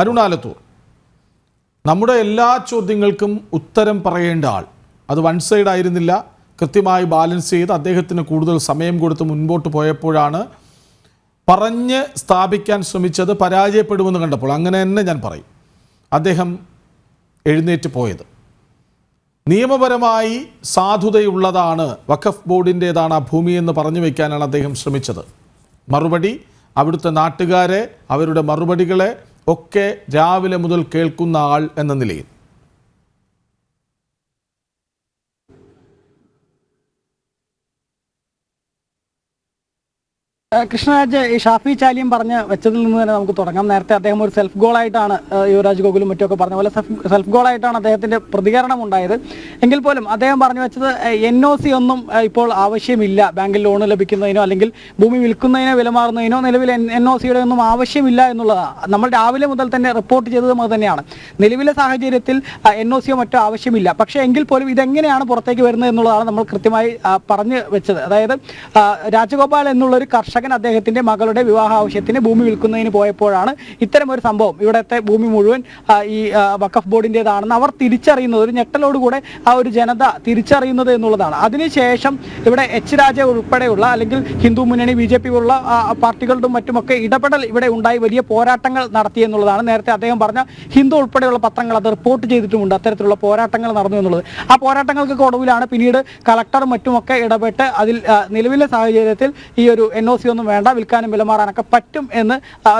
അരുണാലത്തൂർ. നമ്മുടെ എല്ലാ ചോദ്യങ്ങൾക്കും ഉത്തരം പറയേണ്ട ആൾ. അത് വൺ സൈഡ് ആയിരുന്നില്ല. കൃത്യമായി ബാലൻസ് ചെയ്ത് അദ്ദേഹത്തിന് കൂടുതൽ സമയം കൊടുത്ത് മുൻപോട്ട് പോയപ്പോഴാണ് പറഞ്ഞ് സ്ഥാപിക്കാൻ ശ്രമിച്ചത് പരാജയപ്പെടുമെന്ന് കണ്ടപ്പോൾ. അങ്ങനെ തന്നെ ഞാൻ പറയും. അദ്ദേഹം എഴുന്നേറ്റ് പോയത്. നിയമപരമായി സാധുതയുള്ളതാണ് വഖഫ് ബോർഡിന്റേതാണ് ആ ഭൂമി എന്ന് പറഞ്ഞു വയ്ക്കാനാണ് അദ്ദേഹം ശ്രമിച്ചത്. മറുപടി അവിടുത്തെ നാട്ടുകാരെ അവരുടെ മറുപടികളെ ഒക്കെ രാവിലെ മുതൽ കേൾക്കുന്ന ആൾ എന്ന നിലയിൽ. കൃഷ്ണരാജ് ഈ ഷാഫി ചാലിയും പറഞ്ഞ് വെച്ചതിൽ നിന്ന് തന്നെ നമുക്ക് തുടങ്ങാം. നേരത്തെ അദ്ദേഹം ഒരു സെൽഫ് ഗോളായിട്ടാണ് യുവരാജ് ഗോകുലും മറ്റുമൊക്കെ പറഞ്ഞ പോലെ സെൽഫ് ഗോളായിട്ടാണ് അദ്ദേഹത്തിന്റെ പ്രതികരണം ഉണ്ടായത്. എങ്കിൽ പോലും അദ്ദേഹം പറഞ്ഞു വെച്ചത് എൻ ഒ സി ഒന്നും ഇപ്പോൾ ആവശ്യമില്ല. ബാങ്കിൽ ലോൺ ലഭിക്കുന്നതിനോ അല്ലെങ്കിൽ ഭൂമി വിൽക്കുന്നതിനോ വില മാറുന്നതിനോ നിലവിൽ എൻ ഒ സിയുടെ ഒന്നും ആവശ്യമില്ല എന്നുള്ളതാണ് നമ്മൾ രാവിലെ മുതൽ തന്നെ റിപ്പോർട്ട് ചെയ്തതും അത് തന്നെയാണ്. നിലവിലെ സാഹചര്യത്തിൽ എൻ ഒ സിയോ മറ്റോ ആവശ്യമില്ല. പക്ഷേ എങ്കിൽ പോലും ഇതെങ്ങനെയാണ് പുറത്തേക്ക് വരുന്നത് എന്നുള്ളതാണ് നമ്മൾ കൃത്യമായി പറഞ്ഞു വെച്ചത്. അതായത് രാജഗോപാൽ എന്നുള്ള ഒരു കർഷകൻ അദ്ദേഹത്തിന്റെ മകളുടെ വിവാഹ ആവശ്യത്തിന് ഭൂമി വിൽക്കുന്നതിന് പോയപ്പോഴാണ് ഇത്തരം ഒരു സംഭവം. ഇവിടത്തെ ഭൂമി മുഴുവൻ ഈ വഖഫ് ബോർഡിന്റെതാണെന്ന് അവർ തിരിച്ചറിയുന്നത് ഒരു ഞെട്ടലോടുകൂടെ ആ ഒരു ജനത തിരിച്ചറിയുന്നത് എന്നുള്ളതാണ്. അതിനുശേഷം ഇവിടെ എച്ച് രാജ ഉൾപ്പെടെയുള്ള അല്ലെങ്കിൽ ഹിന്ദു മുന്നണി ബി ജെ പി ഉള്ള പാർട്ടികളുടെ മറ്റുമൊക്കെ ഇടപെടൽ ഇവിടെ ഉണ്ടായി വലിയ പോരാട്ടങ്ങൾ നടത്തി എന്നുള്ളതാണ്. നേരത്തെ അദ്ദേഹം പറഞ്ഞ ഹിന്ദു ഉൾപ്പെടെയുള്ള പത്രങ്ങൾ അത് റിപ്പോർട്ട് ചെയ്തിട്ടുമുണ്ട് അത്തരത്തിലുള്ള പോരാട്ടങ്ങൾ നടന്നു എന്നുള്ളത്. ആ പോരാട്ടങ്ങൾക്ക് ഒടുവിലാണ് പിന്നീട് കളക്ടർ മറ്റുമൊക്കെ ഇടപെട്ട് അതിൽ നിലവിലെ സാഹചര്യത്തിൽ ഈ ഒരു എൻ ഒ സി ഒന്നും വേണ്ട വിൽക്കാനും വിലമാറാനൊക്കെ പറ്റും എന്ന്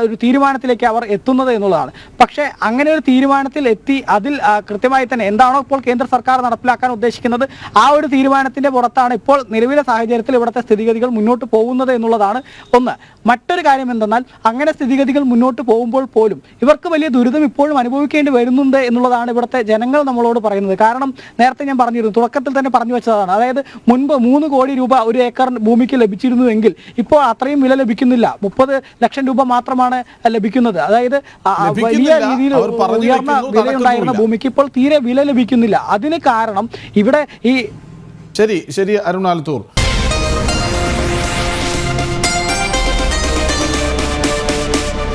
ഒരു തീരുമാനത്തിലേക്ക് അവർ എത്തുന്നത് എന്നുള്ളതാണ്. പക്ഷേ അങ്ങനെ ഒരു തീരുമാനത്തിൽ എത്തി അതിൽ കൃത്യമായി തന്നെ എന്താണോ ഇപ്പോൾ കേന്ദ്ര സർക്കാർ നടപ്പിലാക്കാൻ ഉദ്ദേശിക്കുന്നത് ആ ഒരു തീരുമാനത്തിന്റെ പുറത്താണ് ഇപ്പോൾ നിലവിലെ സാഹചര്യത്തിൽ ഇവിടുത്തെ സ്ഥിതിഗതികൾ മുന്നോട്ട് പോകുന്നത് എന്നുള്ളതാണ് ഒന്ന്. മറ്റൊരു കാര്യം എന്തെന്നാൽ അങ്ങനെ സ്ഥിതിഗതികൾ മുന്നോട്ട് പോകുമ്പോൾ പോലും ഇവർക്ക് വലിയ ദുരിതം ഇപ്പോഴും അനുഭവിക്കേണ്ടി വരുന്നുണ്ട് എന്നുള്ളതാണ് ഇവിടുത്തെ ജനങ്ങൾ നമ്മളോട് പറയുന്നത്. കാരണം നേരത്തെ ഞാൻ പറഞ്ഞിരുന്നു തുടക്കത്തിൽ തന്നെ പറഞ്ഞു വെച്ചതാണ്. അതായത് മുൻപ് മൂന്ന് കോടി രൂപ ഒരു ഏക്കർ ഭൂമിക്ക് ലഭിച്ചിരുന്നുവെങ്കിൽ ഇപ്പോൾ അത്രയും വില ലഭിക്കുന്നില്ല. മുപ്പത് ലക്ഷം രൂപ മാത്രമാണ് ലഭിക്കുന്നത്. അതായത് വലിയ രീതിയിൽ ഉയർന്ന വിലയുണ്ടായിരുന്ന ഭൂമിക്ക് ഇപ്പോൾ തീരെ വില ലഭിക്കുന്നില്ല. അതിന് കാരണം ഇവിടെ ഈ ശരി ശരി അരുണാലത്തൂർ